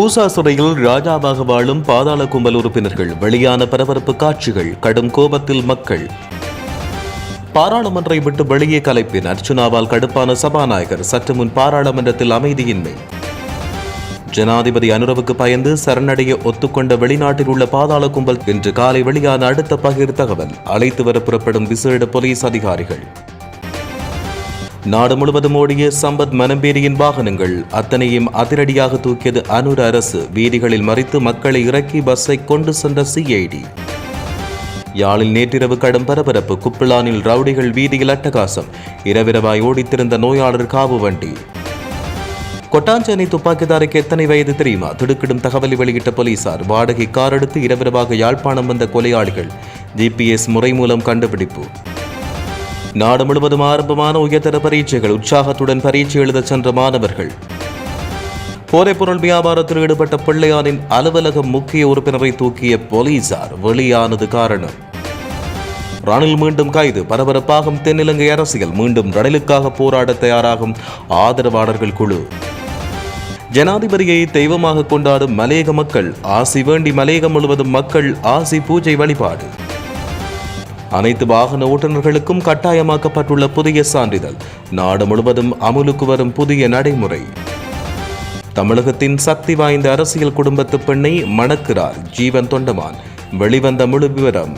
பூசா சிறையில் ராஜாவாக வாழும் பாதாள கும்பல் உறுப்பினர்கள் வெளியான பரபரப்பு காட்சிகள் கடும் கோபத்தில் மக்கள். பாராளுமன்றை விட்டு வெளியே கலைப்பின் அர்ச்சுனாவால் கடுப்பான சபாநாயகர் சற்று முன் பாராளுமன்றத்தில் அமைதியின்மை. ஜனாதிபதி அனுரவுக்கு பயந்து சரணடைய ஒத்துக்கொண்ட வெளிநாட்டில் உள்ள பாதாள கும்பல் இன்று காலை வெளியான அடுத்த பகிர் தகவல் அழைத்து வர புறப்படும் விசேட போலீஸ் அதிகாரிகள். நாடு முழுவதும் ஓடிய சம்பத் மனம்பேரியின் வாகனங்கள் அத்தனையும் அதிரடியாக தூக்கியது அனூர் அரசு. வீதிகளில் மறித்து மக்களை இறக்கி பஸ்ஸை கொண்டு சென்ற சிஐடி யாழில் நேற்றிரவு கடும் பரபரப்பு. குப்பிளானில் ரவுடிகள் வீதியில் அட்டகாசம். இரவிரவாய் ஓடித்திருந்த நோயாளர் காவு வண்டி. கொட்டாஞ்சேனை துப்பாக்கிதாருக்கு எத்தனை வயது தெரியுமா? திடுக்கிடும் தகவலை வெளியிட்ட போலீசார் வாடகை கார் எடுத்து இரவிரவாக யாழ்ப்பாணம் வந்த கொலையாளிகள். ஜிபிஎஸ் முறை மூலம் கண்டுபிடிப்பு. நாடு முழுவதும் ஆரம்பமான உயர்தர பரீட்சைகள் உற்சாகத்துடன் பரீட்சை எழுத சென்ற மாணவர்கள். போதைப்பொருள் வியாபாரத்தில் ஈடுபட்ட பிள்ளையாரின் அலுவலக முக்கிய உறுப்பினரை தூக்கிய போலீசார் வெளியானது காரணம். ரணில் மீண்டும் கைது பரபரப்பாகும் தென்னிலங்கை அரசியல் மீண்டும் ரணிலுக்காக போராட தயாராகும் ஆதரவாளர்கள் குழு. ஜனாதிபதியை தெய்வமாக கொண்டாடும் மலேக மக்கள் ஆசி வேண்டி மலையகம் முழுவதும் மக்கள் ஆசி பூஜை வழிபாடு. அனைத்து வாகன ஓட்டுநர்களுக்கும் கட்டாயமாக்கப்பட்டுள்ள புதிய சான்றிதழ். நாடு முழுவதும் அமுலுக்கு வரும் புதிய நடைமுறை. தமிழகத்தின் சக்தி வாய்ந்த அரசியல் குடும்பத்து பெண்ணை மணக்கிறார் ஜீவன் தொண்டமான். வெளிவந்த முழு விவரம்.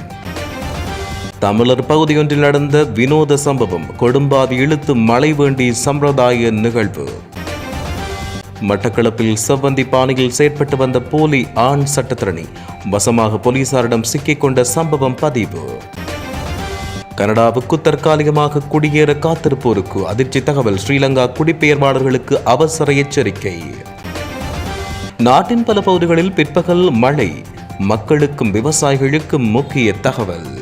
தமிழர் பகுதியொன்றில் நடந்த வினோத சம்பவம் கொடும்பாவி இழுத்து மழை வேண்டி சம்பிரதாய நிகழ்வு. மட்டக்களப்பில் செவ்வந்தி பாணியில் செயற்பட்டு வந்த போலி ஆண் சட்டத்திரணி. வசமாக போலீசாரிடம் சிக்கிக்கொண்ட சம்பவம் பதிவு. கனடாவுக்கு தற்காலிகமாக குடியேற காத்திருப்போருக்கு அதிர்ச்சி தகவல் ஸ்ரீலங்கா குடிபெயர்வாளர்களுக்கு அவசர எச்சரிக்கை. நாட்டின் பல பகுதிகளில் பிற்பகல் மழை மக்களுக்கும் விவசாயிகளுக்கும் முக்கிய தகவல்.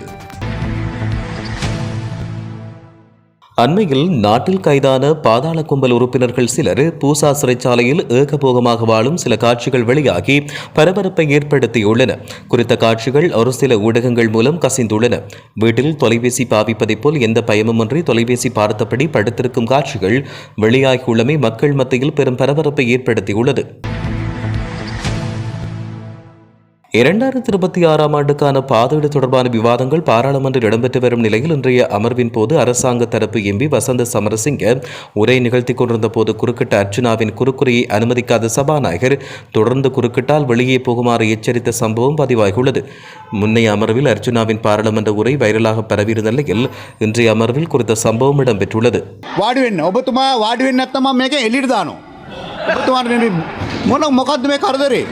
அண்மையில் நாட்டில் கைதான பாதாள கும்பல் உறுப்பினர்கள் சிலர் பூசா சிறைச்சாலையில் ஏகபோகமாக வாழும் சில காட்சிகள் வெளியாகி பரபரப்பை ஏற்படுத்தியுள்ளன. குறித்த காட்சிகள் ஒரு சில ஊடகங்கள் மூலம் கசிந்துள்ளன. வீட்டில் தொலைபேசி பாவிப்பதைப் போல் எந்த பயமுமின்றி தொலைபேசி பார்த்தபடி படுத்திருக்கும் காட்சிகள் வெளியாகியுள்ளமை மக்கள் மத்தியில் பெரும் பரபரப்பை ஏற்படுத்தியுள்ளது. இரண்டாயிரத்தி இருபத்தி ஆறாம் ஆண்டுக்கான பாதீடு தொடர்பான விவாதங்கள் பாராளுமன்றில் இடம்பெற்று வரும் நிலையில் இன்றைய அமர்வின் போது அரசாங்க தரப்பு எம்பி வசந்த சமரசிங்க உரை நிகழ்த்தி கொண்டிருந்த போது குறுக்கிட்ட அர்ச்சுனாவின் குறுக்குறையை அனுமதிக்காத சபாநாயகர் தொடர்ந்து குறுக்கிட்டால் வெளியே போகுமாறு எச்சரித்த சம்பவம் பதிவாகியுள்ளது. முன்னைய அமர்வில் அர்ச்சுனாவின் பாராளுமன்ற உரை வைரலாக பரவியிருந்த நிலையில் இன்றைய அமர்வில் குறித்த சம்பவம் இடம்பெற்றுள்ளது. ವಾಡುವೆನ್ನ ಒಬ್ಬ ತುಮಾರ ಎಲ್ಲಿಡ್ದಾನು ಒಬ್ಬ ತುಮಾರ ಮೊನ ಮೊಕದ್ದಮೆ ಕರೆದರೆ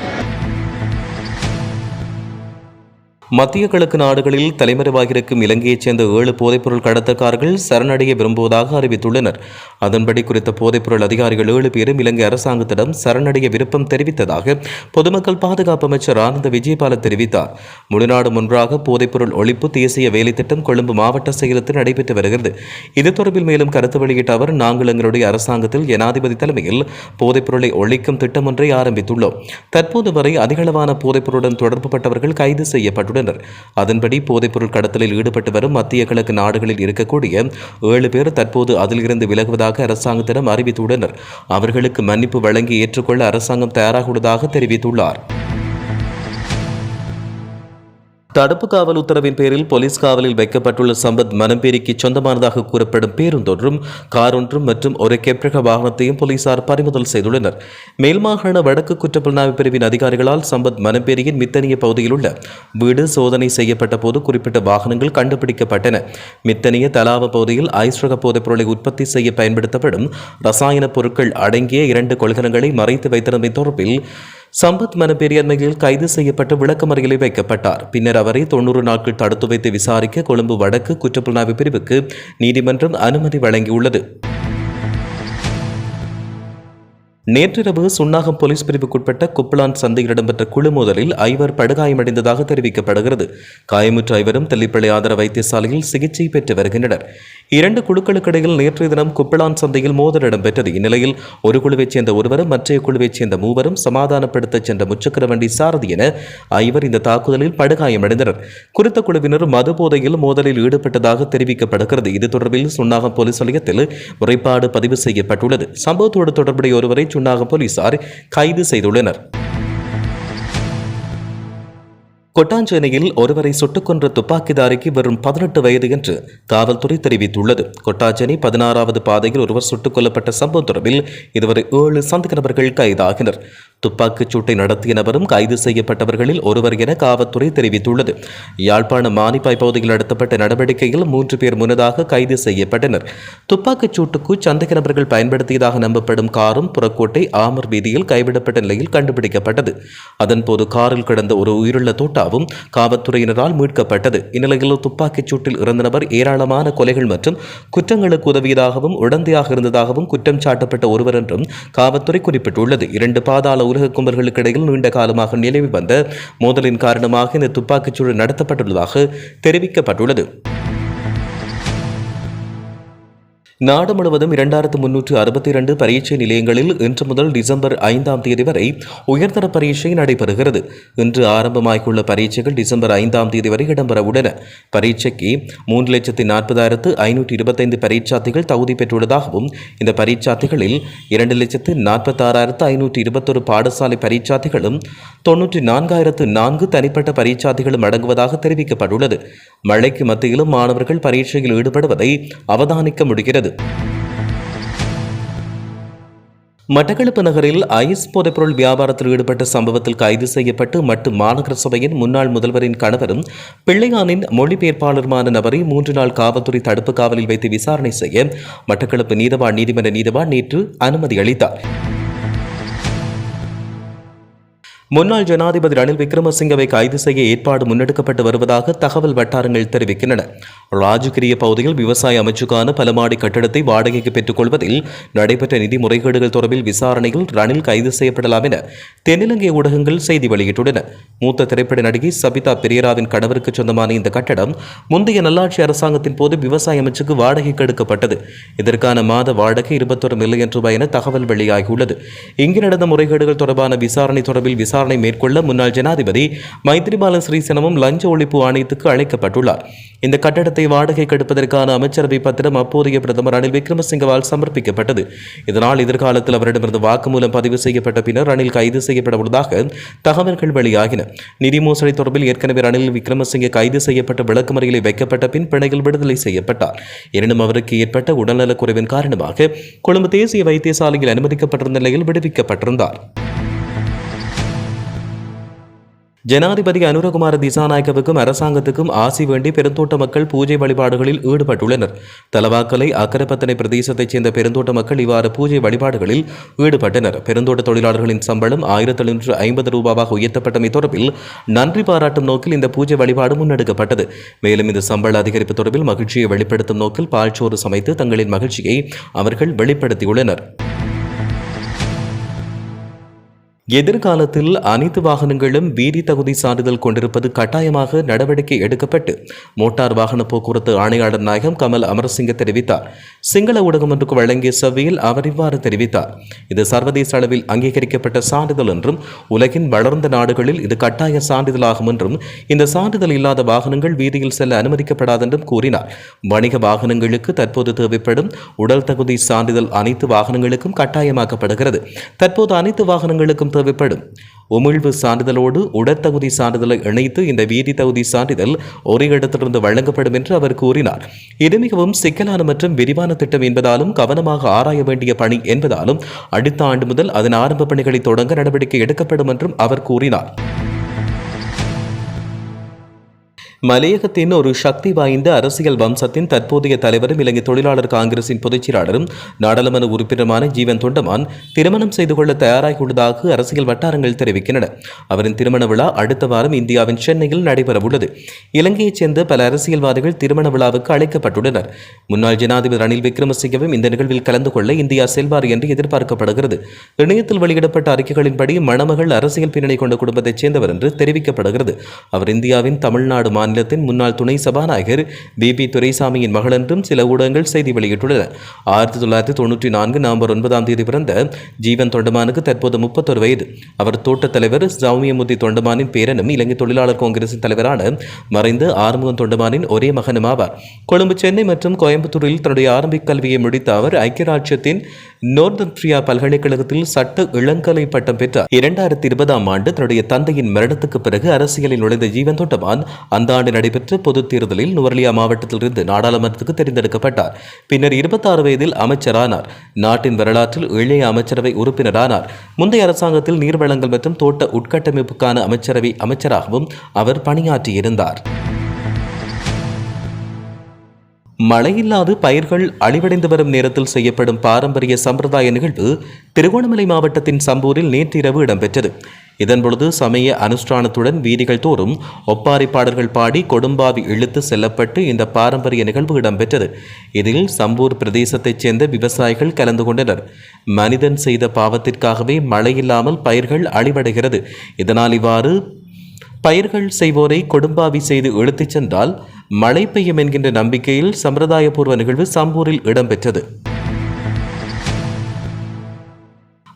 மத்திய கிழக்கு நாடுகளில் தலைமறைவாகியிருக்கும் இலங்கையைச் சேர்ந்த ஏழு போதைப்பொருள் கடத்தக்காரர்கள் சரணடைய விரும்புவதாக அறிவித்துள்ளனர். அதன்படி குறித்த போதைப்பொருள் அதிகாரிகள் ஏழு பேரும் இலங்கை அரசாங்கத்திடம் சரணடைய விருப்பம் தெரிவித்ததாக பொதுமக்கள் பாதுகாப்பு அமைச்சர் ஆனந்த விஜயபால தெரிவித்தார். முழுநாடு முன்றாக போதைப்பொருள் ஒழிப்பு தேசிய வேலைத்திட்டம் கொழும்பு மாவட்ட செயலத்தில் நடைபெற்று வருகிறது. இது தொடர்பில் மேலும் கருத்து வெளியிட்ட அவர் நாங்கள் எங்களுடைய அரசாங்கத்தில் ஜனாதிபதி தலைமையில் போதைப்பொருளை ஒழிக்கும் திட்டம் ஒன்றை ஆரம்பித்துள்ளோம். தற்போது வரை அதிகளவான போதைப்பொருளுடன் தொடர்புபட்டவர்கள் கைது செய்யப்பட்டுள்ளனர். அதன்படி போதைப்பொருள் கடத்தலில் ஈடுபட்டு வரும் மத்திய கிழக்கு நாடுகளில் இருக்கக்கூடிய ஏழு பேர் தற்போது அதிலிருந்து விலகுவதாக அரசாங்கத்திடம் அறிவித்துள்ளனர். அவர்களுக்கு மன்னிப்பு வழங்கி ஏற்றுக்கொள்ள அரசாங்கம் தயாராக உள்ளதாக தெரிவித்துள்ளார். தடுப்பு காவல் உத்தரவின் பேரில் போலீஸ் காவலில் வைக்கப்பட்டுள்ள சம்பத் மனம்பேரிக்கு சொந்தமானதாக கூறப்படும் பேருந்தொன்றும் காரொன்றும் மற்றும் ஒரு கெப்ரக வாகனத்தையும் போலீசார் பறிமுதல் செய்துள்ளனர். மேல்மாகாண வடக்கு குற்றப்புலனாய்வு பிரிவின் அதிகாரிகளால் சம்பத் மனம்பேரியின் மித்தனிய பகுதியில் உள்ள வீடு சோதனை செய்யப்பட்ட போது குறிப்பிட்ட வாகனங்கள் கண்டுபிடிக்கப்பட்டன. மித்தனிய தலாவ பகுதியில் ஐஸ்ரக போதைப் பொருளை உற்பத்தி செய்ய பயன்படுத்தப்படும் ரசாயன பொருட்கள் அடங்கிய இரண்டு கொள்கலங்களை மறைத்து வைத்திருந்த தொடர்பில் சம்பத் மனப்பெரியன்மையில் கைது செய்யப்பட்டு விளக்கமறியலில் வைக்கப்பட்டார். பின்னர் அவரை தொண்ணூறு நாட்கள் தடுத்து வைத்து விசாரிக்க கொழும்பு வடக்கு குற்றப்புலனாய்வு பிரிவுக்கு நீதிமன்றம் அனுமதி வழங்கியுள்ளது. நேற்றிரவு சுன்னாகம் போலீஸ் பிரிவுக்குட்பட்ட குப்பலான் சந்தையில் இடம்பெற்ற குழு மோதலில் ஐவர் படுகாயமடைந்ததாக தெரிவிக்கப்படுகிறது. காயமுற்ற ஐவரும் தெல்லிப்பள்ளி ஆதர வைத்தியசாலையில் சிகிச்சை பெற்று வருகின்றனர். இரண்டு குழுக்களுக்கிடையில் நேற்றைய தினம் குப்பிளான் சந்தையில் மோதல் இடம்பெற்றது. இந்நிலையில் ஒரு குழுவைச் சேர்ந்த ஒருவரும் மற்றைய குழுவைச் சேர்ந்த மூவரும் சமாதானப்படுத்தச் சென்ற முச்சக்கர வண்டி சாரதி என ஐவர் இந்த தாக்குதலில் படுகாயமடைந்தனர். குறித்த குழுவினர் மது போதையில் மோதலில் ஈடுபட்டதாக தெரிவிக்கப்படுகிறது. இது தொடர்பில் சுன்னாகம் போலீஸ் நிலையத்தில் முறைப்பாடு பதிவு செய்யப்பட்டுள்ளது. சம்பவத்தோடு தொடர்புடைய ஒருவரை சுன்னாகம் போலீசார் கைது செய்துள்ளனர். கொட்டாஞ்சேனையில் ஒருவரை சுட்டுக் கொன்ற துப்பாக்கிதாரிக்கு வெறும் பதினெட்டு வயது என்று காவல்துறை தெரிவித்துள்ளது. கொட்டாஞ்சேனை பதினாறாவது பாதையில் ஒருவர் சுட்டுக் கொல்லப்பட்ட சம்பவம் தொடர்பில் இதுவரை ஏழு சந்தேக நபர்கள் கைதாகினர். துப்பாக்கிச் சூட்டை நடத்திய நபரும் கைது செய்யப்பட்டவர்களில் ஒருவர் என காவல்துறை தெரிவித்துள்ளது. யாழ்ப்பாண மானிப்பாய் பகுதியில் நடத்தப்பட்ட நடவடிக்கையில் மூன்று பேர் முன்னதாக கைது செய்யப்பட்டனர். துப்பாக்கிச் சூட்டுக்கு சந்தேக நபர்கள் பயன்படுத்தியதாக நம்பப்படும் காரும் புறக்கோட்டை ஆமர் வீதியில் கைவிடப்பட்ட நிலையில் கண்டுபிடிக்கப்பட்டது. அதன்போது காரில் கிடந்த ஒரு உயிருள்ள தோட்டாவும் காவல்துறையினரால் மீட்கப்பட்டது. இந்நிலையில் துப்பாக்கிச் சூட்டில் இறந்த நபர் ஏராளமான கொலைகள் மற்றும் குற்றங்களுக்கு உதவியதாகவும் உடந்தையாக இருந்ததாகவும் குற்றம் சாட்டப்பட்ட ஒருவர் என்றும் காவல்துறை குறிப்பிட்டுள்ளது. இரண்டு பாதாள உலக கும்பர்களுக்கு இடையில் நீண்ட காலமாக நிலவி வந்த மோதலின் காரணமாக இந்த துப்பாக்கிச் சூடு நடத்தப்பட்டுள்ளதாக தெரிவிக்கப்பட்டுள்ளது. நாடு முழுவதும் இரண்டாயிரத்து முன்னூற்று அறுபத்தி இரண்டு பரீட்சை நிலையங்களில் இன்று முதல் டிசம்பர் ஐந்தாம் தேதி வரை உயர்தர பரீட்சை நடைபெறுகிறது. இன்று ஆரம்பமாகியுள்ள பரீட்சைகள் டிசம்பர் ஐந்தாம் தேதி வரை இடம்பெற உள்ளன. பரீட்சைக்கு மூன்று லட்சத்தி நாற்பதாயிரத்து ஐநூற்றி இருபத்தைந்து பரீட்சார்த்திகள் தகுதி பெற்றுள்ளதாகவும் இந்த பரீட்சார்த்திகளில் இரண்டு லட்சத்து நாற்பத்தாறாயிரத்து ஐநூற்றி இருபத்தொரு பாடசாலை பரீட்சார்த்திகளும் தொன்னூற்றி நான்காயிரத்து நான்கு தனிப்பட்ட பரீட்சார்த்திகளும் அடங்குவதாக தெரிவிக்கப்பட்டுள்ளது. மழைக்கு மத்தியிலும் மாணவர்கள் பரீட்சையில் ஈடுபடுவதை அவதானிக்க முடிகிறது. மட்டக்களப்பு நகரில் ஐஸ் போதைப்பொருள் வியாபாரத்தில் ஈடுபட்ட சம்பவத்தில் கைது செய்யப்பட்டு மட்டு மாநகர சபையின் முன்னாள் முதல்வரின் கணவரும் பிள்ளையானின் மொழிபெயர்ப்பாளருமான நபரை மூன்று நாள் காவல்துறை தடுப்பு காவலில் வைத்து விசாரணை செய்ய மட்டக்களப்பு நீதவான் நீதிமன்ற நீதவான் நேற்று அனுமதி அளித்தார். முன்னாள் ஜனாதிபதி ரணில் விக்ரமசிங்கவை கைது செய்ய ஏற்பாடு முன்னெடுக்கப்பட்டு வருவதாக தகவல் வட்டாரங்கள் தெரிவிக்கின்றன. ராஜகிரிய பகுதியில் விவசாய அமைச்சுக்கான பலமாடி கட்டடத்தை வாடகைக்கு பெற்றுக் கொள்வதில் நடைபெற்ற நிதி முறைகேடுகள் தொடர்பில் விசாரணையில் ரணில் கைது செய்யப்படலாம் என தென்னிலங்கை ஊடகங்கள் செய்தி வெளியிட்டுள்ளன. மூத்த திரைப்பட நடிகை சபிதா பெரியராவின் கணவருக்கு சொந்தமான இந்த கட்டடம் முந்தைய நல்லாட்சி அரசாங்கத்தின் போது விவசாய அமைச்சுக்கு வாடகைக்கு எடுக்கப்பட்டது. இதற்கான மாத வாடகை இருபத்தொரு மில்லியன் ரூபாய் என தகவல் வெளியாகியுள்ளது. இங்கு நடந்த முறைகேடுகள் தொடர்பான விசாரணை தொடர்பில் விசாரணை விசாரணை மேற்கொள்ள முன்னாள் ஜனாதிபதி மைத்ரிபால ஸ்ரீசனமும் லஞ்ச ஒழிப்பு ஆணையத்துக்கு அழைக்கப்பட்டுள்ளார். இந்த கட்டடத்தை வாடகைக்கு எடுப்பதற்கான அமைச்சரவை பத்திரம் அப்போதைய பிரதமர் ரணில் விக்ரமசிங்கவால் சமர்ப்பிக்கப்பட்டது. இதனால் எதிர்காலத்தில் அவரிடமிருந்து வாக்குமூலம் பதிவு செய்யப்பட்ட பின்னர் ரணில் கைது செய்யப்பட உள்ளதாக தகவல்கள் வெளியாகின. நிதி மோசடி தொடர்பில் ஏற்கனவே ரணில் விக்ரமசிங்கே கைது செய்யப்பட்ட விளக்குமறியலில் வைக்கப்பட்ட பின் பிணையில் விடுதலை செய்யப்பட்டார். எனினும் அவருக்கு ஏற்பட்ட உடல்நலக் குறைவின் காரணமாக கொழும்பு தேசிய வைத்தியசாலையில் அனுமதிக்கப்பட்டிருந்த நிலையில் விடுவிக்கப்பட்டிருந்தார். ஜனாதிபதி அனுரகுமார திசாநாயக்கவுக்கும் அரசாங்கத்துக்கும் ஆசி வேண்டி பெருந்தோட்ட மக்கள் பூஜை வழிபாடுகளில் ஈடுபட்டுள்ளனர். தலவாக்கலை அக்கரப்பத்தனை பிரதேசத்தைச் சேர்ந்த பெருந்தோட்ட மக்கள் இவ்வாறு பூஜை வழிபாடுகளில் ஈடுபட்டனர். பெருந்தோட்ட தொழிலாளர்களின் சம்பளம் ஆயிரத்தி எழுநூற்று ஐம்பது ரூபாவாக உயர்த்தப்பட்டமை தொடர்பில் நன்றி பாராட்டும் நோக்கில் இந்த பூஜை வழிபாடு முன்னெடுக்கப்பட்டது. மேலும் இந்த சம்பள அதிகரிப்பு தொடர்பில் மகிழ்ச்சியை வெளிப்படுத்தும் நோக்கில் பால்சோறு சமைத்து தங்களின் மகிழ்ச்சியை அவர்கள் வெளிப்படுத்தியுள்ளனர். எதிர்காலத்தில் அனைத்து வாகனங்களும் வீதி தகுதி சான்றிதழ் கொண்டிருப்பது கட்டாயமாக நடவடிக்கை எடுக்கப்பட்டு மோட்டார் வாகன போக்குவரத்து ஆணையாளர் நாயகம் கமல் அமரசிங்க தெரிவித்தார். சிங்கள ஊடகம் ஒன்றுக்கு வழங்கிய சபையில் அவர் இவ்வாறு தெரிவித்தார். இது சர்வதேச அளவில் அங்கீகரிக்கப்பட்ட சான்றிதழ் என்றும் உலகின் வளர்ந்த நாடுகளில் இது கட்டாய சான்றிதழாகும் என்றும் இந்த சான்றிதழ் இல்லாத வாகனங்கள் வீதியில் செல்ல அனுமதிக்கப்படாது என்றும் கூறினார். வணிக வாகனங்களுக்கு தற்போது தேவைப்படும் உடல் தகுதி சான்றிதழ் அனைத்து வாகனங்களுக்கும் கட்டாயமாக்கப்படுகிறது. தற்போது அனைத்து வாகனங்களுக்கும் தேவைப்படும் உமிழ்வு சான்றிதழோடு உடற்தகுதி சான்றிதழை இணைத்து இந்த வீதி தகுதி சான்றிதழ் ஒரே இடத்திலிருந்து வழங்கப்படும் என்று அவர் கூறினார். இது மிகவும் சிக்கலான மற்றும் விரிவான திட்டம் என்பதாலும் கவனமாக ஆராய வேண்டிய பணி என்பதாலும் அடுத்த ஆண்டு முதல் அதன் ஆரம்ப பணிகளை தொடங்க நடவடிக்கை எடுக்கப்படும் என்றும் அவர் கூறினார். மலையகத்தின் ஒரு சக்தி வாய்ந்த அரசியல் வம்சத்தின் தற்போதைய தலைவரும் இலங்கை தொழிலாளர் காங்கிரசின் பொதுச்செயலாளரும் நாடாளுமன்ற உறுப்பினருமான ஜீவன் தொண்டமான் திருமணம் செய்து கொள்ள தயாராகியுள்ளதாக அரசியல் வட்டாரங்கள் தெரிவிக்கின்றன. அவரின் திருமண விழா அடுத்த வாரம் இந்தியாவின் சென்னையில் நடைபெறவுள்ளது. இலங்கையைச் சேர்ந்த பல அரசியல்வாதிகள் திருமண விழாவுக்கு அழைக்கப்பட்டுள்ளனர். முன்னாள் ஜனாதிபதி ரணில் விக்ரமசிங்கவும் இந்த நிகழ்வில் கலந்து கொள்ள இந்தியா செல்வார் என்று எதிர்பார்க்கப்படுகிறது. இணையத்தில் வெளியிடப்பட்ட அறிக்கைகளின்படி மணமகள் அரசியல் பின்னணி கொண்ட குடும்பத்தைச் சேர்ந்தவர் என்று தெரிவிக்கப்படுகிறது. அவர் இந்தியாவின் தமிழ்நாடு மாநில மாநிலத்தின் முன்னாள் துணை சபாநாயகர் பி பி துரைசாமியின் மகள் என்றும் சில ஊடகங்கள் செய்தி வெளியிட்டுள்ளன. ஆயிரத்தி தொள்ளாயிரத்தி தொண்ணூற்றி நான்கு நவம்பர் ஒன்பதாம் தேதி பிறந்த ஜீவன் தொண்டமானுக்கு தற்போது முப்பத்தொரு வயது. அவர் தோட்டத் தலைவர் சௌமியமுத்தி தொண்டமானின் பேரனும் இலங்கை தொழிலாளர் காங்கிரசின் தலைவரான மறைந்த ஆறுமுகம் தொண்டமானின் ஒரே மகனும் ஆவார். கொழும்பு சென்னை மற்றும் கோயம்புத்தூரில் தன்னுடைய ஆரம்பிக் கல்வியை முடித்த அவர் ஐக்கிய ராஜ்யத்தின் நோர்தன்ட்ரியா பல்கலைக்கழகத்தில் சட்ட இளங்கலை பட்டம் பெற்றார். இரண்டாயிரத்தி இருபதாம் ஆண்டு தன்னுடைய தந்தையின் மரணத்துக்கு பிறகு அரசியலில் நுழைந்த ஜீவன் தொண்டமான் அந்த ஆண்டு நடைபெற்ற பொதுத் தேர்தலில் நுவர்லியா மாவட்டத்திலிருந்து நாடாளுமன்றத்துக்கு தேர்ந்தெடுக்கப்பட்டார். பின்னர் இருபத்தாறு வயதில் அமைச்சரானார். நாட்டின் வரலாற்றில் இளைய அமைச்சரவை உறுப்பினரானார். முந்தைய அரசாங்கத்தில் நீர்வளங்கள் மற்றும் தோட்ட உட்கட்டமைப்புக்கான அமைச்சரவை அமைச்சராகவும் அவர் பணியாற்றியிருந்தார். மழையில்லாது பயிர்கள் அழிவடைந்து வரும் நேரத்தில் செய்யப்படும் பாரம்பரிய சம்பிரதாய நிகழ்வு திருகோணமலை மாவட்டத்தின் சம்பூரில் நேற்றிரவு இடம்பெற்றது. இதன் பொழுது சமய அனுஷ்டானத்துடன் வீதிகள் தோறும் ஒப்பாரி பாடல்கள் பாடி கொடும்பாவி இழுத்து செல்லப்பட்டு இந்த பாரம்பரிய நிகழ்வு இடம்பெற்றது. இதில் சம்பூர் பிரதேசத்தைச் சேர்ந்த விவசாயிகள் கலந்து கொண்டனர். மனிதன் செய்த பாவத்திற்காகவே மழையில்லாமல் பயிர்கள் அழிவடைகிறது. இதனால் இவ்வாறு பயிர்கள் செய்வோரை கொடும்பாவி செய்து இழுத்துச் சென்றால் மழை பெய்யும் என்கின்ற நம்பிக்கையில் சம்பிரதாயபூர்வ நிகழ்வு சம்பூரில் இடம்பெற்றது.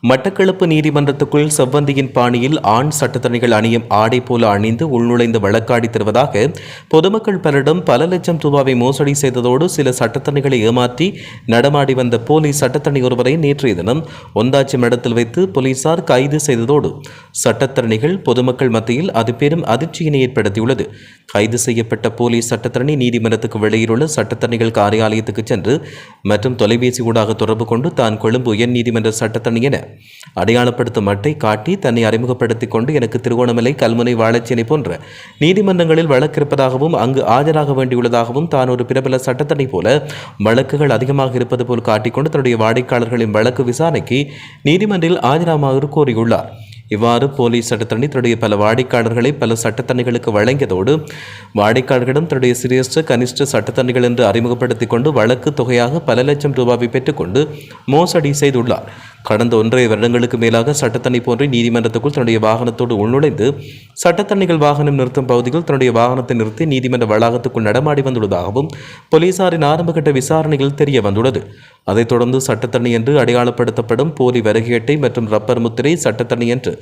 மட்டக்களப்பு நீதிமன்றத்துக்குள் செவ்வந்தியின் பாணியில் ஆண் சட்டத்தரணிகள் அணியும் ஆடை போல அணிந்து உள்நுழைந்து வழக்காடி தருவதாக பொதுமக்கள் பலரிடம் பல லட்சம் ரூபாவை மோசடி செய்ததோடு சில சட்டத்தணிகளை ஏமாற்றி நடமாடி வந்த போலீஸ் சட்டத்தணி ஒருவரை நேற்றைய தினம் ஒந்தாச்சி மடத்தில் வைத்து போலீசார் கைது செய்ததோடு சட்டத்தரணிகள் பொதுமக்கள் மத்தியில் அது பெரும் அதிர்ச்சியினை ஏற்படுத்தியுள்ளது. கைது செய்யப்பட்ட போலீஸ் சட்டத்தரணி நீதிமன்றத்துக்கு வெளியிலுள்ள சட்டத்தரணிகள் காரியாலயத்துக்கு சென்று மற்றும் தொலைபேசி ஊடாக தொடர்பு கொண்டு தான் கொழும்பு உயர்நீதிமன்ற சட்டத்தரணி என அடையாளப்படுத்தும் அட்டை காட்டி தன்னை அறிமுகப்படுத்திக் கொண்டு எனக்கு திருகோணமலை கல்முனை வாழைச்சேனை போன்ற நீதிமன்றங்களில் வழக்கிருப்பதாகவும் அங்கு ஆஜராக வேண்டியுள்ளதாகவும் தான் ஒரு பிரபல சட்டத்தடை போல வழக்குகள் அதிகமாக இருப்பது போல் காட்டிக்கொண்டு தன்னுடைய வாடிக்கையாளர்களின் வழக்கு விசாரணைக்கு நீதிமன்றில் ஆஜராமாறு கோரியுள்ளார். இவ்வாறு போலீஸ் சட்டத்தரணி தன்னுடைய பல வாடிக்கையாளர்களை பல சட்டத்தணிகளுக்கு வழங்கியதோடு வாடிக்கையாளர்களிடம் தன்னுடைய சிறியஸ்ட கனிஷ்ட சட்டத்தணிகள் என்று அறிமுகப்படுத்திக் கொண்டு வழக்கு தொகையாக பல லட்சம் ரூபாவை பெற்றுக்கொண்டு மோசடி செய்துள்ளார். கடந்த ஒன்றரை வருடங்களுக்கு மேலாக சட்டத்தண்ணி போன்ற நீதிமன்றத்துக்குள் தன்னுடைய வாகனத்தோடு உள்நுழைந்து சட்டத்தண்ணிகள் வாகனம் நிறுத்தும் பகுதியில் தன்னுடைய வாகனத்தை நிறுத்தி நீதிமன்ற வளாகத்துக்குள் நடமாடி வந்துள்ளதாகவும் போலீசாரின் ஆரம்பகட்ட விசாரணைகள் தெரிய வந்துள்ளது. அதைத் தொடர்ந்து சட்டத்தண்ணி என்று அடையாளப்படுத்தப்படும் போலி வருகையட்டை மற்றும் ரப்பர் முத்திரை சட்டத்தண்ணி என்று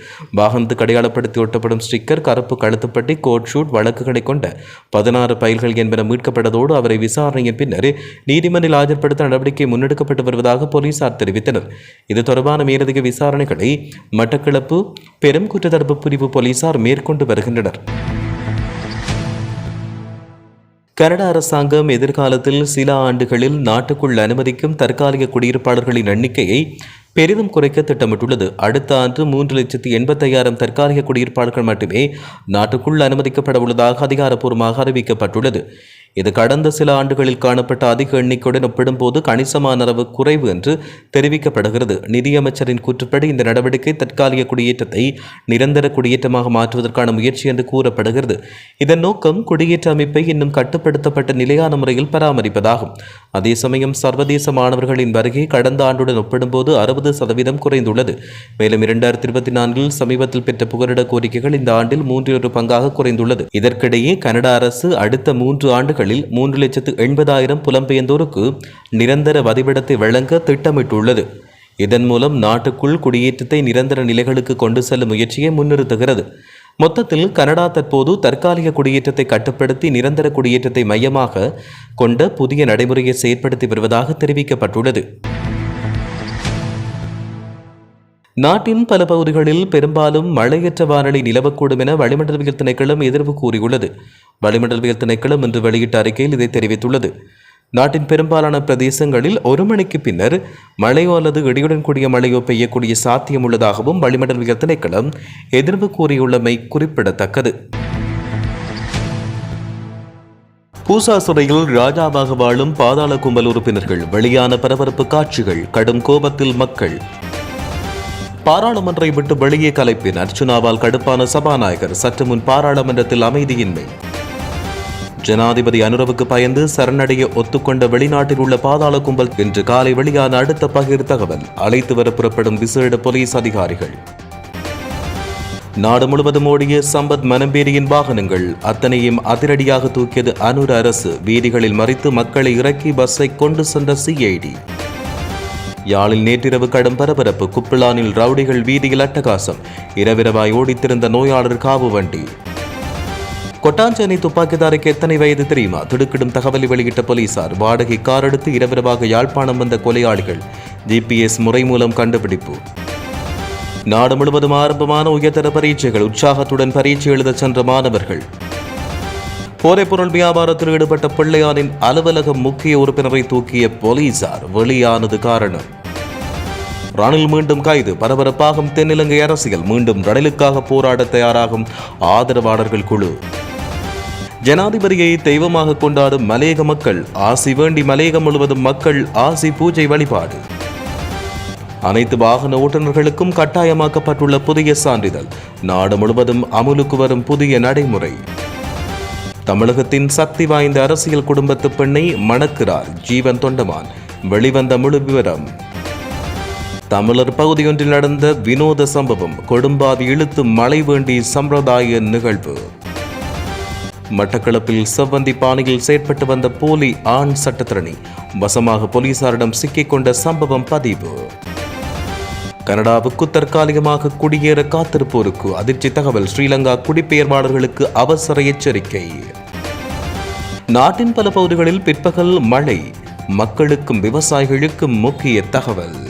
வாகனத்துக்கு அடையாளப்படுத்தி ஒட்டப்படும் ஸ்டிக்கர் கருப்பு கழுத்துப்பட்டி கோட் ஷூட் வழக்குகளை கொண்ட பதினாறு பயில்கள் என்பன மீட்கப்பட்டதோடு அவரை விசாரணையின் பின்னர் நீதிமன்றில் ஆஜர்படுத்த நடவடிக்கை முன்னெடுக்கப்பட்டு வருவதாக போலீசார் தெரிவித்தனர். இது தொடர்பான மேலதிக விசாரணைகளை மட்டக்களப்பு பெரும் குற்றத்தடுப்பு பிரிவு போலீசார் மேற்கொண்டு வருகின்றனர். கனடா அரசாங்கம் எதிர்காலத்தில் சில ஆண்டுகளில் நாட்டுக்குள் அனுமதிக்கும் தற்காலிக குடியிருப்பாளர்களின் எண்ணிக்கையை பெரிதும் குறைக்க திட்டமிட்டுள்ளது. அடுத்த ஆண்டு மூன்று லட்சத்தி எண்பத்தையாயிரம் தற்காலிக குடியிருப்பாளர்கள் மட்டுமே நாட்டுக்குள் அனுமதிக்கப்பட உள்ளதாக அதிகாரப்பூர்வமாக அறிவிக்கப்பட்டுள்ளது. இது கடந்த சில ஆண்டுகளில் காணப்பட்ட அதிக எண்ணிக்கையுடன் ஒப்பிடும்போது கணிசமான அளவு குறைவு என்று தெரிவிக்கப்படுகிறது. நிதியமைச்சரின் கூற்றுப்படி இந்த நடவடிக்கை தற்காலிக குடியேற்றத்தை நிரந்தர குடியேற்றமாக மாற்றுவதற்கான முயற்சி என்று கூறப்படுகிறது. இதன் நோக்கம் குடியேற்ற அமைப்பை இன்னும் கட்டுப்படுத்தப்பட்ட நிலையான முறையில் பராமரிப்பதாகும். அதே சமயம் சர்வதேச மாணவர்களின் வருகை கடந்த ஆண்டுடன் ஒப்பிடும்போது அறுபது சதவீதம் குறைந்துள்ளது. மேலும் இரண்டாயிரத்தி இருபத்தி நான்கில் சமீபத்தில் பெற்ற புகலிட கோரிக்கைகள் இந்த ஆண்டில் மூன்றில் ஒரு பங்காக குறைந்துள்ளது. இதற்கிடையே கனடா அரசு அடுத்த மூன்று ஆண்டுகளில் மூன்று லட்சத்து எண்பதாயிரம் புலம்பெயர்ந்தோருக்கு நிரந்தர வதிவிடத்தை வழங்க திட்டமிட்டுள்ளது. இதன் மூலம் நாட்டுக்குள் குடியேற்றத்தை நிரந்தர நிலைகளுக்கு கொண்டு செல்லும் முயற்சியை முன்னிறுத்துகிறது. மொத்தத்தில் கனடா தற்போது தற்காலிக குடியேற்றத்தை கட்டுப்படுத்தி நிரந்தர குடியேற்றத்தை மையமாக கொண்ட புதிய நடைமுறையை செயற்படுத்தி வருவதாக தெரிவிக்கப்பட்டுள்ளது. நாட்டின் பல பகுதிகளில் பெரும்பாலும் மழையற்ற வானிலை நிலவக்கூடும் என வளிமண்டலவியல் திணைக்களம் எதிர்ப்பு கூறியுள்ளது. வளிமண்டலவியல் திணைக்களம் இன்று வெளியிட்ட அறிக்கையில் இதை தெரிவித்துள்ளது. நாட்டின் பெரும்பாலான பிரதேசங்களில் ஒரு மணிக்கு பின்னர் மழையோ அல்லது இடியுடன் கூடிய மழையோ பெய்யக்கூடிய சாத்தியம் உள்ளதாகவும் வளிமண்டலவியல் திணைக்களம் எதிர்ப்பு கூறியுள்ளமை குறிப்பிடத்தக்கது. பூசா சிறையில் ராஜாவாக வாழும் பாதாள கும்பல் உறுப்பினர்கள் வெளியான பரபரப்பு காட்சிகள் கடும் கோபத்தில் மக்கள் பாராளுமன்றை விட்டு வெளியே கலைப்பின் அர்ச்சுனாவால் கடுப்பான சபாநாயகர். சற்று முன் பாராளுமன்றத்தில் அமைதியின்மை. ஜனாதிபதி அனுரவுக்கு பயந்து சரணடைய ஒத்துக்கொண்ட வெளிநாட்டில் உள்ள பாதாள கும்பல் இன்று காலை வெளியான அடுத்த பகிர் தகவல். அழைத்து வர புறப்படும் விசேட போலீஸ் அதிகாரிகள். நாடு முழுவதும் ஓடிய சம்பத் மனம்பேரியின் வாகனங்கள் அத்தனையும் அதிரடியாக தூக்கியது அனுர் அரசு. வீதிகளில் மறித்து மக்களை இறக்கி பஸ்ஸை கொண்டு சென்ற சிஐடி யாழில் நேற்றிரவு கடும் பரபரப்பு குப்பிளானில் ரவுடிகள் வீதியில் அட்டகாசம் இரவிரவாய் ஓடித்திருந்த நோயாளர் காவு வண்டி. கொட்டாஞ்சேனை துப்பாக்கிதாருக்கு எத்தனை வயது தெரியுமா? திடுக்கிடும் தகவலை வெளியிட்ட போலீசார் வாடகை கார் எடுத்து இரவிரவாக யாழ்ப்பாணம் வந்த கொலையாளிகள் ஜிபிஎஸ் முறை மூலம் கண்டுபிடிப்பு. நாடு முழுவதும் ஆரம்பமான உயர்தர பரீட்சைகள் உற்சாகத்துடன் பரீட்சை எழுத சென்ற மாணவர்கள். போதைப்பொருள் வியாபாரத்தில் ஈடுபட்ட பிள்ளையாரின் அலுவலக முக்கிய உறுப்பினரை தூக்கிய போலீசார் வெளியானது காரணம். ரணில் மீண்டும் கைது. பரபரப்பாகும் தென்னிலங்கை அரசியல். மீண்டும் ரணிலுக்காக போராட தயாராகும் ஆதரவாளர்கள் குழு. ஜனாதிபதியை தெய்வமாக கொண்டாடும் மலேக மக்கள் ஆசி வேண்டி மலேகம் முழுவதும் மக்கள் ஆசி பூஜை வழிபாடு. அனைத்து வாகன ஓட்டுநர்களுக்கும் கட்டாயமாக்கப்பட்டுள்ள புதிய சான்றிதழ். நாடு முழுவதும் அமுலுக்கு வரும் புதிய நடைமுறை. தமிழகத்தின் சக்தி வாய்ந்த அரசியல் குடும்பத்து பெண்ணை மணக்கிறார் ஜீவன் தொண்டமான். வெளிவந்த முழு விவரம். தமிழர் பகுதியொன்றில் நடந்த வினோத சம்பவம் கொடும்பாவி இழுத்து மழை வேண்டி சம்பிரதாய நிகழ்வு. மட்டக்களப்பில் செவ்வந்தி பாணியில் செயற்பட்டு வந்த போலி ஆண் சட்டத்திரணி வசமாக போலீசாரிடம் சிக்கிக்கொண்ட சம்பவம் பதிவு. கனடாவுக்கு தற்காலிகமாக குடியேற காத்திருப்போருக்கு அதிர்ச்சி தகவல் ஸ்ரீலங்கா குடிபெயர்வாளர்களுக்கு அவசர எச்சரிக்கை. நாட்டின் பல பகுதிகளில் பிற்பகல் மழை மக்களுக்கும் விவசாயிகளுக்கும் முக்கிய தகவல்.